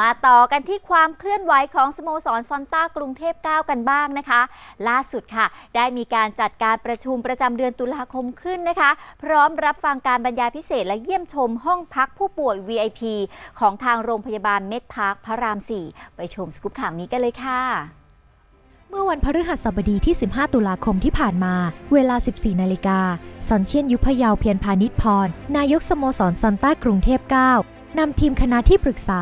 มาต่อกันที่ความเคลื่อนไหวของสโมสรซอนต้ากรุงเทพ9กันบ้างนะคะ ล่าสุดค่ะ ได้มีการจัดการประชุมประจำเดือนตุลาคมขึ้นนะคะ พร้อมรับฟังการบรรยายพิเศษและเยี่ยมชมห้องพักผู้ป่วย VIP ของทางโรงพยาบาลเม็ดพาร์คพระราม 4 ไปชมสกุปข่าวนี้กันเลยค่ะเมื่อวันพฤหัสบดีที่ 15 ตุลาคมที่ผ่านมา เวลา 14 นาฬิกา สอนเชียนยุพยาวเพียรพาณิชพร นายกสโมสรซอนต้ากรุงเทพ 9 นำทีมคณะที่ปรึกษา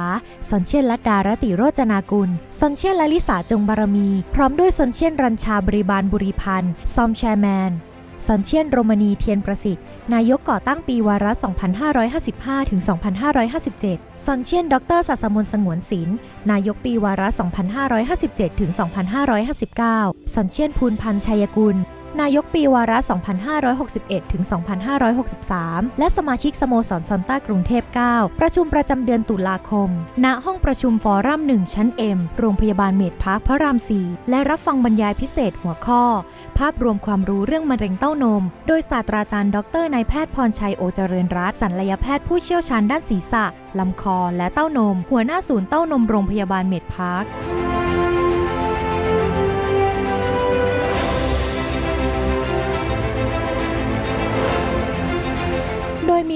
สอนเชียนลัดดารติโรจนากุลสอนเชียนลลิสาจงบารมี พร้อมด้วยสอนเชียนรัญชาบริบาลบุริพันธ์ซอมแชร์แมนสอนเชียนโรมนีเทียนประสิทธิ์ นายกก่อตั้งปีวาระ 2555 ถึง 2557ซอนเชียน ดรศาสมนสงวนศิลป์ นายกปีวาระ 2557 ถึง 2559ซอนเชียนภูนพันธ์ชัยกุล นายกปีวาระ 2561 ถึง 2563 และสมาชิกสโมสรซอนต้ากรุงเทพ 9 ประชุมประจำเดือนตุลาคม ณ ห้องประชุมฟอรัม 1 ชั้น M โรงพยาบาลเมดพาร์คพระราม 4 และรับฟังบรรยายพิเศษหัวข้อ ภาพรวมความรู้เรื่องมะเร็งเต้านม โดยศาสตราจารย์ ดรนายแพทย์พรชัยโอเจริญรัตน์ศัลยแพทย์ผู้เชี่ยวชาญด้านศีรษะลำคอและเต้านม หัวหน้าศูนย์เต้านมโรงพยาบาลเมดพาร์ค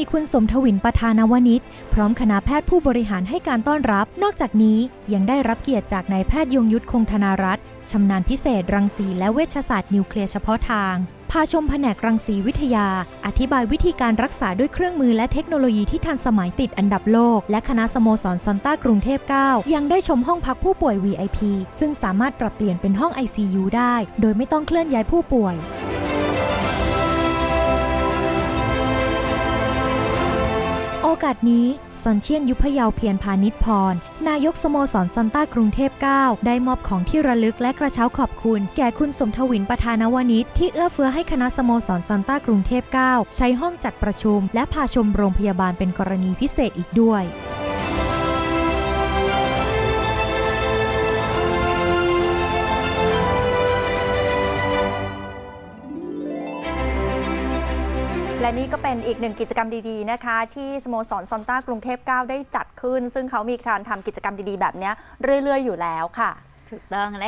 มีคุณสมทวินประธานวณิชพร้อมคณะแพทย์ผู้บริหารให้การต้อนรับ นอกจากนี้ยังได้รับเกียรติจากนายแพทย์ยงยุทธคงธนารัตน์ชำนาญพิเศษรังสีและเวชศาสตร์นิวเคลียร์เฉพาะทาง พาชมแผนกรังสีวิทยา อธิบายวิธีการรักษาด้วยเครื่องมือและเทคโนโลยีที่ทันสมัยติดอันดับโลก และคณะสโมสรซอนต้ากรุงเทพ 9 ยังได้ชมห้องพักผู้ป่วย VIP ซึ่งสามารถปรับเปลี่ยนเป็นห้อง ICU ได้ โดยไม่ต้องเคลื่อนย้ายผู้ป่วย โอกาสนี้ซอนเชียนยุพยาวเพียรพาณิชพร นายกสโมสรซอนต้ากรุงเทพ 9 ได้มอบของที่ระลึกและกระเช้าขอบคุณ แก่คุณสมทวินประธานวณิชที่เอื้อเฟื้อให้คณะสโมสรซอนต้ากรุงเทพ 9 ใช้ห้องจัดประชุม และพาชมโรงพยาบาลเป็นกรณีพิเศษอีกด้วย และนี่ก็เป็นอีกหนึ่งกิจกรรมดีๆนะคะ ที่สโมสรซอนต้ากรุงเทพ9ได้จัดขึ้น ซึ่งเขามีการทำกิจกรรมดีๆ แบบนี้เรื่อยๆ อยู่แล้วค่ะ ถูกต้องนะคะ